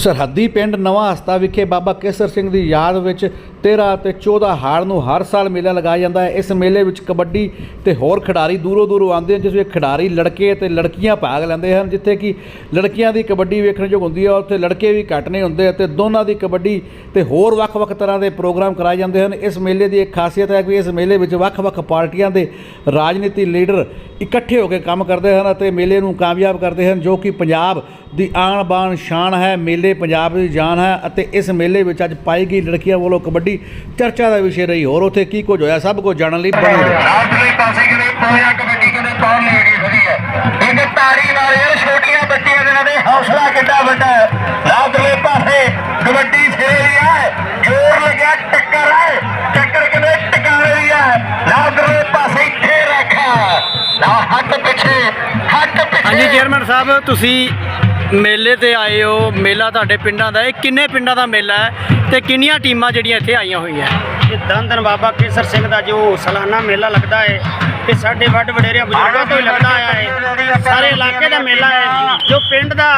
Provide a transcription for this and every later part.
ਸਰਹੱਦੀ ਪਿੰਡ ਨਵਾਂ ਹਸਤਾ ਵਿਖੇ ਬਾਬਾ ਕੇਸਰ ਸਿੰਘ ਦੀ ਯਾਦ ਵਿੱਚ 13 ਅਤੇ 14 ਹਾੜ ਨੂੰ ਹਰ ਸਾਲ ਮੇਲਾ ਲਗਾਇਆ ਜਾਂਦਾ ਹੈ। ਇਸ ਮੇਲੇ ਵਿੱਚ ਕਬੱਡੀ ਤੇ ਹੋਰ ਖਿਡਾਰੀ ਦੂਰੋਂ ਦੂਰੋਂ ਆਉਂਦੇ ਹਨ, ਜਿਸ ਵਿੱਚ ਖਿਡਾਰੀ ਲੜਕੇ ਤੇ ਲੜਕੀਆਂ ਭਾਗ ਲੈਂਦੇ ਹਨ, ਜਿੱਥੇ ਕਿ ਲੜਕੀਆਂ ਦੀ ਕਬੱਡੀ ਵੇਖਣ ਯੋਗ ਹੁੰਦੀ ਹੈ, ਉੱਥੇ ਲੜਕੇ ਵੀ ਘੱਟ ਨਹੀਂ ਹੁੰਦੇ ਅਤੇ ਦੋਨਾਂ ਦੀ ਕਬੱਡੀ ਤੇ ਹੋਰ ਵੱਖ-ਵੱਖ ਤਰ੍ਹਾਂ ਦੇ ਪ੍ਰੋਗਰਾਮ ਕਰਾਏ ਜਾਂਦੇ ਹਨ। ਇਸ ਮੇਲੇ ਦੀ ਇੱਕ ਖਾਸੀਅਤ ਹੈ ਕਿ ਇਸ ਮੇਲੇ ਵਿੱਚ ਵੱਖ-ਵੱਖ ਪਾਰਟੀਆਂ ਦੇ ਰਾਜਨੀਤੀ ਲੀਡਰ ਇਕੱਠੇ ਹੋ ਕੇ ਕੰਮ ਕਰਦੇ ਹਨ ਅਤੇ ਮੇਲੇ ਨੂੰ ਕਾਮਯਾਬ ਕਰਦੇ ਹਨ, ਜੋ ਕਿ ਪੰਜਾਬ ਦੀ ਆਣ ਬਾਣ ਸ਼ਾਨ ਹੈ, ਮੇਲੇ ਪੰਜਾਬ ਦੀ ਜਾਨ ਹੈ ਅਤੇ ਇਸ ਮੇਲੇ ਵਿੱਚ ਅੱਜ ਪਾਈ ਗਈ ਲੜਕੀਆਂ ਵੱਲੋਂ ਕਬੱਡੀ ਚਰਚਾ ਦਾ ਵਿਸ਼ੇ ਰਹੀ। ਹੋਰ ਉੱਥੇ ਕੀ ਕੁਝ ਹੋਇਆ? ਸਭ ਕੁਝ ਜਾਣਨ ਲਈ ਬਣੇ ਰਹੋ। ਰਾਜਲੀ ਪਾਸੇ ਕਿਤੇ ਪੋਇਆ ਕਬੱਡੀ ਕਿਤੇ ਕੌਣ ਲੈ ਗਈ ਖੜੀ ਹੈ। ਇੱਕ ਤਾੜੀ ਨਾਲ ਯਾਰ ਛੋਟੀਆਂ ਬੱਚੀਆਂ ਦੇ ਨਾਲ ਦੇ ਹੌਸਲਾ ਕਿੱਡਾ ਵੱਡਾ ਹੈ। ਰਾਜਲੇ ਪਾਸੇ ਕਬੱਡੀ ਫੇਰੀ ਹੈ ਜੋਰ ਲੱਗਿਆ ਟੱਕਰ ਹੈ। ਟੱਕਰ ਕਿਤੇ ਟਿਕਾਣੇ ਦੀ ਹੈ? ਰਾਜਲੇ ਪਾਸੇ ਇੱਥੇ ਰੱਖਾ ਨਾ ਹੱਥ ਪਿੱਛੇ ਹੱਥ ਪਿੱਛੇ। ਹਾਂਜੀ ਚੇਅਰਮੈਨ ਸਾਹਿਬ ਤੁਸੀਂ ਮੇਲੇ ਤੇ ਆਏ ਹੋ, ਮੇਲਾ ਤੁਹਾਡੇ ਪਿੰਡਾਂ ਦਾ ਇਹ ਕਿੰਨੇ ਪਿੰਡਾਂ ਦਾ ਮੇਲਾ ਹੈ ਤੇ ਕਿੰਨੀਆਂ ਟੀਮਾਂ ਜਿਹੜੀਆਂ ਇੱਥੇ ਆਈਆਂ ਹੋਈਆਂ? ਇਹ ਧੰਨ ਧੰਨ ਬਾਬਾ ਕੇਸਰ ਸਿੰਘ ਦਾ ਜੋ ਸਾਲਾਨਾ ਮੇਲਾ ਲੱਗਦਾ ਹੈ, ਇਹ ਸਾਡੇ ਵੱਡ ਵਡੇਰਿਆਂ, ਬਜ਼ੁਰਗਾਂ ਤੋਂ ਹੀ ਲੱਗਦਾ ਆਇਆ ਹੈ। ਸਾਰੇ ਇਲਾਕੇ ਦਾ ਮੇਲਾ ਹੈ, ਜੋ ਪਿੰਡ ਦਾ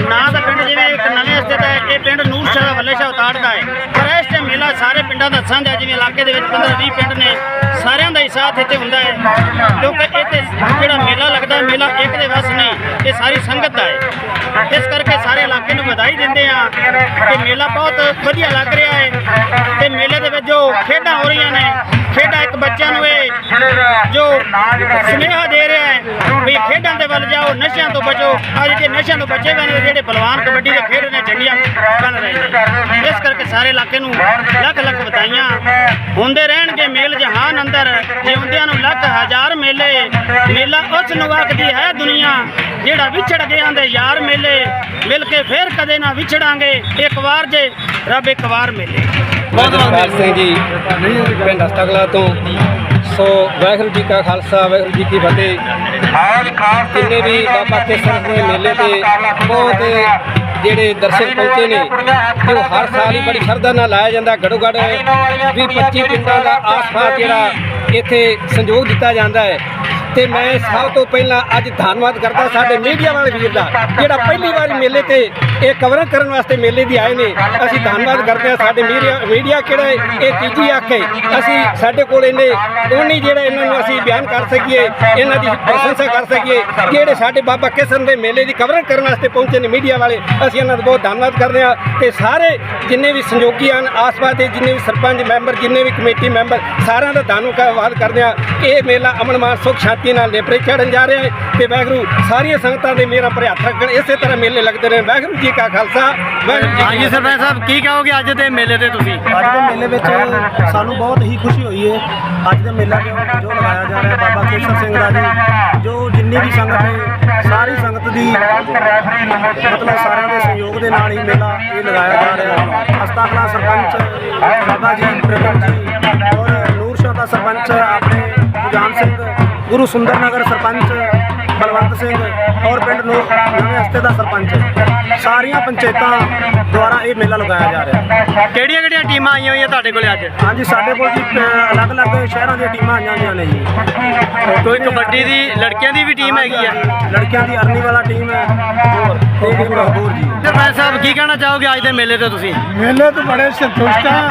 ਨਾਂ ਦਾ ਪਿੰਡ ਜਿਵੇਂ ਇੱਕ ਨਵੇਂ ਸਥਿਤ ਹੈ, ਇਹ ਪਿੰਡ ਨੂਰ ਸ਼ਾਹ ਦਾ ਵੱਲੇ ਸ਼ਾਹ ਉਤਾੜ ਹੈ। ਪਰ ਇਸ 'ਤੇ ਮੇਲਾ ਸਾਰੇ ਪਿੰਡਾਂ ਦਾ ਸਾਂਝਾ ਜਿਵੇਂ ਇਲਾਕੇ ਦੇ ਵਿੱਚ 15 20 ਪਿੰਡ ਨੇ ਸਾਰਿਆਂ ਇੱਥੇ ਹੁੰਦਾ ਹੈ। ਕਿਉਂਕਿ ਇੱਥੇ ਜਿਹੜਾ ਮੇਲਾ ਲੱਗਦਾ, ਮੇਲਾ ਇੱਕ ਦੇ ਵਸ ਨਹੀਂ, ਇਹ ਸਾਰੀ ਸੰਗਤ ਦਾ ਹੈ। ਇਸ ਕਰਕੇ ਸਾਰੇ ਇਲਾਕੇ ਨੂੰ ਵਧਾਈ ਦਿੰਦੇ ਆ ਕਿ ਮੇਲਾ ਬਹੁਤ ਵਧੀਆ ਲੱਗ ਰਿਹਾ ਹੈ ਤੇ ਮੇਲੇ ਦੇ ਵਿੱਚ ਜੋ ਖੇਡਾਂ ਹੋ ਰਹੀਆਂ ਨੇ, ਖੇਡਾਂ ਇੱਕ ਬੱਚਿਆਂ ਨੂੰ ਇਹ ਜੋ ਸੁਨੇਹਾ ਦੇ ਰਹੇ ਵੱਲ ਜਾਓ, ਨਸ਼ਿਆਂ ਤੋਂ ਬਚੋ। ਅੱਜ ਜੇ ਨਸ਼ਿਆਂ ਤੋਂ ਬਚੇ ਗਏ ਜਿਹੜੇ ਬਲਵਾਨ ਕਬੱਡੀ ਦੇ ਖੇਡ ਨੇ ਝੰਡੀਆਂ ਬਣ ਰਹੇ ਨੇ। ਇਸ ਕਰਕੇ ਸਾਰੇ ਇਲਾਕੇ ਨੂੰ ਲੱਖ ਲੱਖ ਵਧਾਈਆਂ। ਹੁੰਦੇ ਰਹਿਣਗੇ ਮੇਲ ਜਹਾਨ ਅੰਦਰ। ਜਿਉਂਦਿਆਂ ਨੂੰ ਲੱਖ ਹਜ਼ਾਰ ਮੇਲੇ, ਮੇਲਾ ਉਸ ਨੂੰ ਆਖਦੀ ਹੈ ਦੁਨੀਆ, ਜਿਹੜਾ ਵਿਛੜ ਗਿਆ ਦੇ ਯਾਰ ਮੇਲੇ। ਮਿਲ ਕੇ ਫੇਰ ਕਦੇ ਨਾ ਵਿਛੜਾਂਗੇ। ਇੱਕ ਵਾਰ ਜੇ ਰੱਬ ਇੱਕ ਵਾਰ ਮੇਲੇ। ਬਹੁਤ ਜਗਤਾਰ ਸਿੰਘ ਜੀ। ਪਿੰਡ ਹਸਤਗਲਾ ਤੋਂ। ਸੋ ਵਾਹਿਗੁਰੂ ਜੀ ਕਾ ਖਾਲਸਾ ਵਾਹਿਗੁਰੂ ਜੀ ਕੀ ਫਤਿਹ। ਜਿੰਨੇ ਵੀ ਬਾਬਾ ਕੇਸਰ ਦੇ ਮੇਲੇ ਤੇ ਬਹੁਤ ਜਿਹੜੇ ਦਰਸ਼ਕ ਪਹੁੰਚੇ ਨੇ ਜੋ ਹਰ ਸਾਲ ਹੀ ਬੜੀ ਸ਼ਰਧਾ ਨਾਲ ਲਾਇਆ ਜਾਂਦਾ ਘੜੋ ਘੜ। ਵੀ 25 ਪਿੰਡਾਂ ਦਾ ਆਸ-ਪਾਸ ਜਿਹੜਾ ਇੱਥੇ ਸੰਯੋਗ ਦਿੱਤਾ ਜਾਂਦਾ ਹੈ। ਤੇ ਮੈਂ ਸਭ ਤੋਂ ਪਹਿਲਾਂ ਅੱਜ ਧੰਨਵਾਦ ਕਰਦਾ ਸਾਡੇ ਮੀਡੀਆ ਵਾਲੇ ਵੀਰ ਦਾ ਜਿਹੜਾ ਪਹਿਲੀ ਵਾਰ ਮੇਲੇ ਤੇ ਇਹ ਕਵਰਿੰਗ ਕਰਨ ਵਾਸਤੇ ਮੇਲੇ ਦੀ ਆਏ ਨੇ। ਅਸੀਂ ਧੰਨਵਾਦ ਕਰਦੇ ਹਾਂ ਸਾਡੇ ਮੀਡੀਆ ਮੀਡੀਆ ਕਿਹੜਾ ਹੈ, ਇਹ ਤੀਜੀ ਅੱਖ ਹੈ। ਅਸੀਂ ਸਾਡੇ ਕੋਲ ਇਹਨੇ ਉਨੀ ਜਿਹੜਾ ਇਹਨਾਂ ਨੂੰ ਅਸੀਂ ਬਿਆਨ ਕਰ ਸਕੀਏ ਇਹਨਾਂ ਦੀ ਪ੍ਰਸ਼ੰਸਾ ਕਰ ਸਕੀਏ ਜਿਹੜੇ ਸਾਡੇ ਬਾਬਾ ਕਿਸ਼ਨ ਦੇ ਮੇਲੇ ਦੀ ਕਵਰਿੰਗ ਕਰਨ ਵਾਸਤੇ ਪਹੁੰਚੇ ਨੇ ਮੀਡੀਆ ਵਾਲੇ ਅਸੀਂ ਇਹਨਾਂ ਦਾ ਬਹੁਤ ਧੰਨਵਾਦ ਕਰਦੇ ਹਾਂ ਤੇ ਸਾਰੇ ਜਿੰਨੇ ਵੀ ਸੰਯੋਗੀ ਹਨ ਆਸ-ਪਾਸ ਦੇ ਜਿੰਨੇ ਵੀ ਸਰਪੰਚ ਮੈਂਬਰ ਜਿੰਨੇ ਵੀ ਕਮੇਟੀ ਮੈਂਬਰ ਸਾਰਿਆਂ ਦਾ ਧੰਨਵਾਦ ਕਰਦੇ ਹਾਂ। ਇਹ ਮੇਲਾ ਅਮਨ ਮਾਨ ਸੁਖ ਸ਼ਾਂਤੀ ਨਾਲ ਨੇਪਰੇ ਚੜਨ ਜਾ ਰਿਹਾ ਹੈ ਤੇ ਵਾਹਿਗੁਰੂ ਸਾਰੀਆਂ ਸੰਗਤਾਂ ਦੇ ਮੇਰਾ ਭਰੇ ਹੱਥ ਰੱਖਣ ਇਸੇ ਤਰ੍ਹਾਂ ਮੇਲੇ ਲੱਗਦੇ ਰਹੇ ਵਾਹਿਗੁਰੂ ਜੀ ਕਾ ਖਾਲਸਾ ਜੀ ਹਾਂਜੀ ਸਰਪੰਚ ਸਾਹਿਬ ਕੀ ਕਹੋਗੇ ਅੱਜ ਦੇ ਮੇਲੇ ਤੇ ਤੁਸੀਂ? ਅੱਜ ਦੇ ਮੇਲੇ ਵਿੱਚ ਸਾਨੂੰ ਬਹੁਤ ਹੀ ਖੁਸ਼ੀ ਹੋਈ ਹੈ ਅੱਜ ਦੇ ਮੇਲਾ ਜੋ ਲਗਾਇਆ ਜਾ ਰਿਹਾ ਬਾਬਾ ਕੇਸਰ ਸਿੰਘ ਦਾ ਜੀ ਜੋ ਜਿੰਨੀ ਵੀ ਸੰਗਤ ਹੈ ਸਾਰੀ ਸੰਗਤ ਦੀ ਮਤਲਬ ਸਾਰਿਆਂ ਦੇ ਸਹਿਯੋਗ ਦੇ ਨਾਲ ਹੀ ਮੇਲਾ ਇਹ ਲਗਾਇਆ ਜਾ ਰਿਹਾ। ਹੈ ਹਸਤਾਖਲਾ ਸਰਪੰਚ ਬਾਬਾ ਜੀ ਪ੍ਰਗਟ ਜੀ ਔਰ ਨੂਰ ਸ਼ਾਹ ਦਾ ਸਰਪੰਚ ਆਪਣੇ ਗੁਜਾਨ ਸਿੰਘ ਗੁਰੂ ਸੁੰਦਰ ਨਗਰ ਸਰਪੰਚ ਬਲਵੰਤ ਸਿੰਘ ਔਰ ਪਿੰਡ ਨੂਰ ਨਵੇਂ ਹਸਤੇ ਦਾ ਸਰਪੰਚ। ਸਾਰੀਆਂ ਪੰਚਾਇਤਾਂ ਦੁਆਰਾ ਇਹ ਮੇਲਾ ਲਗਾਇਆ ਜਾ ਰਿਹਾ। ਹੈ ਕਿਹੜੀਆਂ ਕਿਹੜੀਆਂ ਟੀਮਾਂ ਆਈਆਂ ਹੋਈਆਂ ਤੁਹਾਡੇ ਕੋਲੇ ਅੱਜ? ਹਾਂਜੀ ਸਾਡੇ ਕੋਲ ਜੀ ਅ, ਅਲੱਗ-ਅਲੱਗ ਸ਼ਹਿਰਾਂ ਦੀਆਂ ਟੀਮਾਂ ਆਈਆਂ ਹੋਈਆਂ ਨੇ ਜੀ। ਕੋਈ ਕਬੱਡੀ ਦੀ ਲੜਕਿਆਂ ਦੀ ਵੀ ਟੀਮ ਹੈਗੀ ਆ? ਲੜਕਿਆਂ ਦੀ ਅਰਨੀ ਵਾਲਾ ਟੀਮ ਹੈ। ਹੋਰ ਤੇ ਇੱਕ ਹੋਰ ਜੀ। ਸਰਪੰਚ ਸਾਹਿਬ ਕੀ ਕਹਿਣਾ ਚਾਹੋਗੇ ਅੱਜ ਦੇ ਮੇਲੇ ਤੇ ਤੁਸੀਂ? ਮੇਲੇ ਤੋਂ ਬੜੇ ਸੰਤੁਸ਼ਟ ਹਾਂ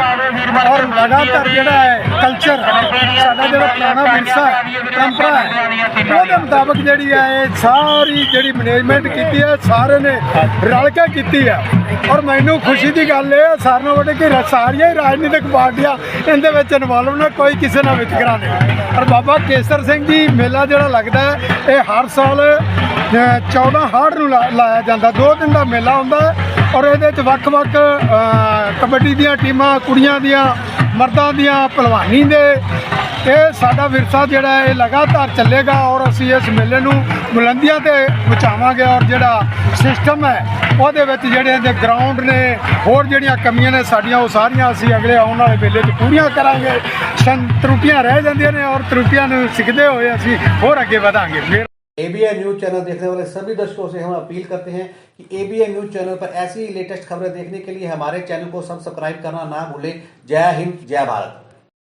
ਔਰ ਲਗਾਤਾਰ ਜਿਹੜਾ ਹੈ ਕਲਚਰ ਸਾਡਾ ਜਿਹੜਾ ਪੁਰਾਣਾ ਵਿਰਸਾ ਹੈ, ਪਰੰਪਰਾ ਹੈ ਉਹਦੇ ਮੁਤਾਬਕ ਜਿਹੜੀ ਹੈ ਇਹ ਸਾਰੀ ਜਿਹੜੀ ਮੈਨੇਜਮੈਂਟ ਕੀਤੀ ਹੈ ਸਾਰੇ ਨੇ ਰਲ ਕੇ ਕੀਤੀ ਹੈ। ਔਰ ਮੈਨੂੰ ਖੁਸ਼ੀ ਦੀ ਗੱਲ ਇਹ ਹੈ ਸਾਰਿਆਂ ਨਾਲੋਂ ਵੱਡੀ ਕਿ ਸਾਰੀਆਂ ਹੀ ਰਾਜਨੀਤਿਕ ਪਾਰਟੀਆਂ ਇਹਦੇ ਵਿੱਚ ਇਨਵੋਲਵ ਨੇ ਕੋਈ ਕਿਸੇ ਨਾਲ ਵਿਤਕਰਾ ਨਹੀਂ। ਔਰ ਬਾਬਾ ਕੇਸਰ ਸਿੰਘ ਜੀ ਮੇਲਾ ਜਿਹੜਾ ਲੱਗਦਾ ਹੈ ਇਹ ਹਰ ਸਾਲ ਅ, 14 ਹਾੜ ਨੂੰ ਲਾ- ਲਾਇਆ ਜਾਂਦਾ। ਦੋ ਦਿਨ ਦਾ ਮੇਲਾ ਹੁੰਦਾ ਔਰ ਇਹਦੇ ਵਿੱਚ ਵੱਖ-ਵੱਖ ਕਬੱਡੀ ਦੀਆਂ ਟੀਮਾਂ ਕੁੜੀਆਂ ਦੀਆਂ ਮਰਦਾਂ ਦੀਆਂ ਪਹਿਲਵਾਨੀ ਦੇ ਇਹ ਸਾਡਾ ਵਿਰਸਾ ਜਿਹੜਾ ਹੈ ਇਹ ਲਗਾਤਾਰ ਚੱਲੇਗਾ ਔਰ ਅਸੀਂ ਇਸ ਮੇਲੇ ਨੂੰ ਬੁਲੰਦੀਆਂ ਤੇ ਪਹੁੰਚਾਵਾਂਗੇ ਔਰ ਜਿਹੜਾ ਸਿਸਟਮ ਹੈ ਉਹਦੇ ਵਿੱਚ ਜਿਹੜੇ ਇਹਦੇ ਗਰਾਊਂਡ ਨੇ ਹੋਰ ਜਿਹੜੀਆਂ ਕਮੀਆਂ ਨੇ ਸਾਡੀਆਂ ਉਹ ਸਾਰੀਆਂ ਅਸੀਂ ਅਗਲੇ ਆਉਣ ਵਾਲੇ ਮੇਲੇ 'ਚ ਪੂਰੀਆਂ ਕਰਾਂਗੇ ਸੰ ਤਰੁੱਟੀਆਂ ਰਹਿ ਜਾਂਦੀਆਂ ਨੇ ਔਰ ਤਰੁੱਟੀਆਂ ਨੂੰ ਸਿੱਖਦੇ ਹੋਏ ਅਸੀਂ ਹੋਰ ਅੱਗੇ ਵਧਾਂਗੇ ਫਿਰ एबीएन न्यूज चैनल देखने वाले सभी दर्शकों से हम अपील करते हैं कि एबीएन न्यूज चैनल पर ऐसी ही लेटेस्ट खबरें देखने के लिए हमारे चैनल को सब्सक्राइब करना ना भूलें जय हिंद जय भारत